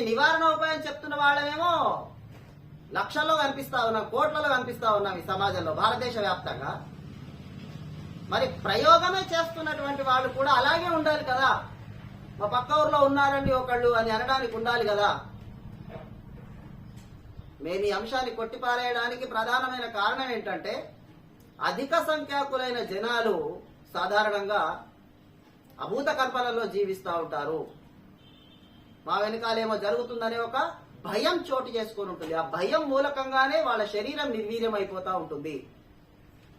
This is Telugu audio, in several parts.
దీన్ని నివారణ ఉపాయం చెప్తున్న వాళ్ళమేమో లక్షల్లో కనిపిస్తా ఉన్నాం కోట్లలో కనిపిస్తా ఉన్నాం ఈ సమాజంలో భారతదేశ వ్యాప్తంగా మరి ప్రయోగమే చేస్తున్నటువంటి వాళ్ళు కూడా అలాగే ఉండాలి కదా. మా పక్క ఊర్లో ఉన్నారండి ఒకళ్ళు అని అనడానికి ఉండాలి కదా. మేము ఈ అంశాన్ని కొట్టిపారేయడానికి ప్రధానమైన కారణం ఏంటంటే అధిక సంఖ్యాకులైన జనాలు సాధారణంగా అభూత కల్పనలో జీవిస్తూ ఉంటారు. మా వెనకాలేమో జరుగుతుందనే ఒక భయం చోటు చేసుకొని ఉంటుంది. ఆ భయం మూలకంగానే వాళ్ళ శరీరం నిర్వీర్యం అయిపోతా ఉంటుంది.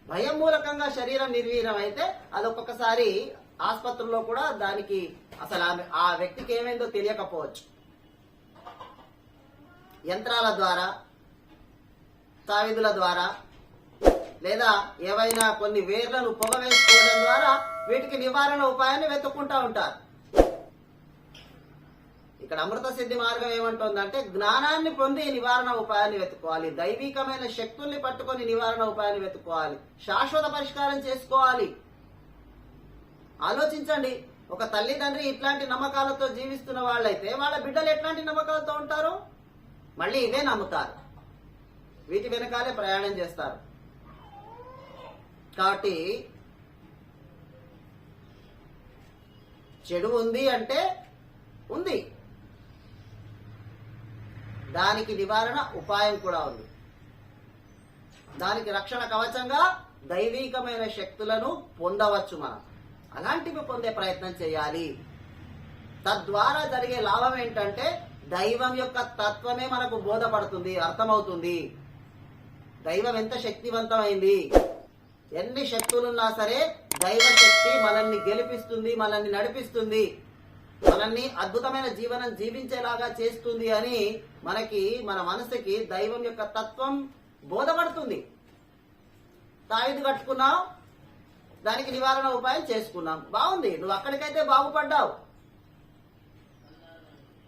భయం మూలకంగా శరీరం నిర్వీర్యం అయితే అది ఒక్కొక్కసారి ఆసుపత్రిలో కూడా దానికి అసలు ఆమె- ఆ వ్యక్తికి ఏమైందో తెలియకపోవచ్చు. యంత్రాల ద్వారా తావిధుల ద్వారా లేదా ఏవైనా కొన్ని వేర్లను పొగ వేసుకోవడం ద్వారా వీటికి నివారణ ఉపాయాన్ని వెతుక్కుంటా ఉంటారు. ఇక్కడ అమృత సిద్ధి మార్గం ఏమంటుందంటే జ్ఞానాన్ని పొంది నివారణ ఉపాయాన్ని వెతుకోవాలి దైవికమైన శక్తుల్ని పట్టుకొని నివారణ ఉపాయాన్ని వెతుక్కోవాలి. శాశ్వత పరిష్కారం చేసుకోవాలి. ఆలోచించండి. ఒక తల్లిదండ్రి ఇట్లాంటి నమ్మకాలతో జీవిస్తున్న వాళ్ళైతే వాళ్ళ బిడ్డలు ఎట్లాంటి నమ్మకాలతో ఉంటారు? మళ్ళీ ఇవే నమ్ముతారు. వీటి వెనకాలే ప్రయాణం చేస్తారు. కాబట్టి చెడు ఉంది అంటే ఉంది. దానికి నివారణ ఉపాయం కూడా ఉంది. దానికి రక్షణ కవచంగా దైవికమైన శక్తులను పొందవచ్చు మనం. అలాంటివి పొందే ప్రయత్నం చేయాలి. తద్వారా జరిగే లాభం ఏంటంటే దైవం యొక్క తత్వమే మనకు బోధపడుతుంది అర్థమవుతుంది. దైవం ఎంత శక్తివంతమైంది ఎన్ని శక్తులున్నా సరే దైవ శక్తి మనల్ని గెలిపిస్తుంది మనల్ని నడిపిస్తుంది. మనల్ని అద్భుతమైన జీవనం జీవించేలాగా చేస్తుంది అని మనకి మన మనసుకి దైవం యొక్క తత్వం బోధపడుతుంది. తాయిదు కట్టుకున్నావు దానికి నివారణ ఉపాయం చేసుకున్నాం. బాగుంది నువ్వు అక్కడికైతే బాగుపడ్డావు.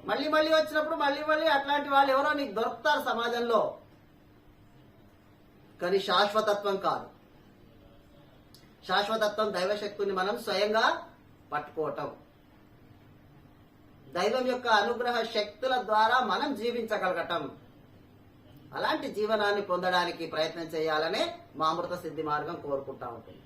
మళ్ళీ మళ్ళీ వచ్చినప్పుడు మళ్ళీ మళ్ళీ అట్లాంటి వాళ్ళు ఎవరో నీకు దొరుకుతారు సమాజంలో. కానీ శాశ్వతత్వం కాదు. శాశ్వతత్వం దైవశక్తిని మనం స్వయంగా పట్టుకోవటం. దైవం యొక్క అనుగ్రహ శక్తుల ద్వారా మనం జీవించగలగటం. అలాంటి జీవనాన్ని పొందడానికి ప్రయత్నం చేయాలనే మా అమృత సిద్ధి మార్గం కోరుకుంటా ఉంటుంది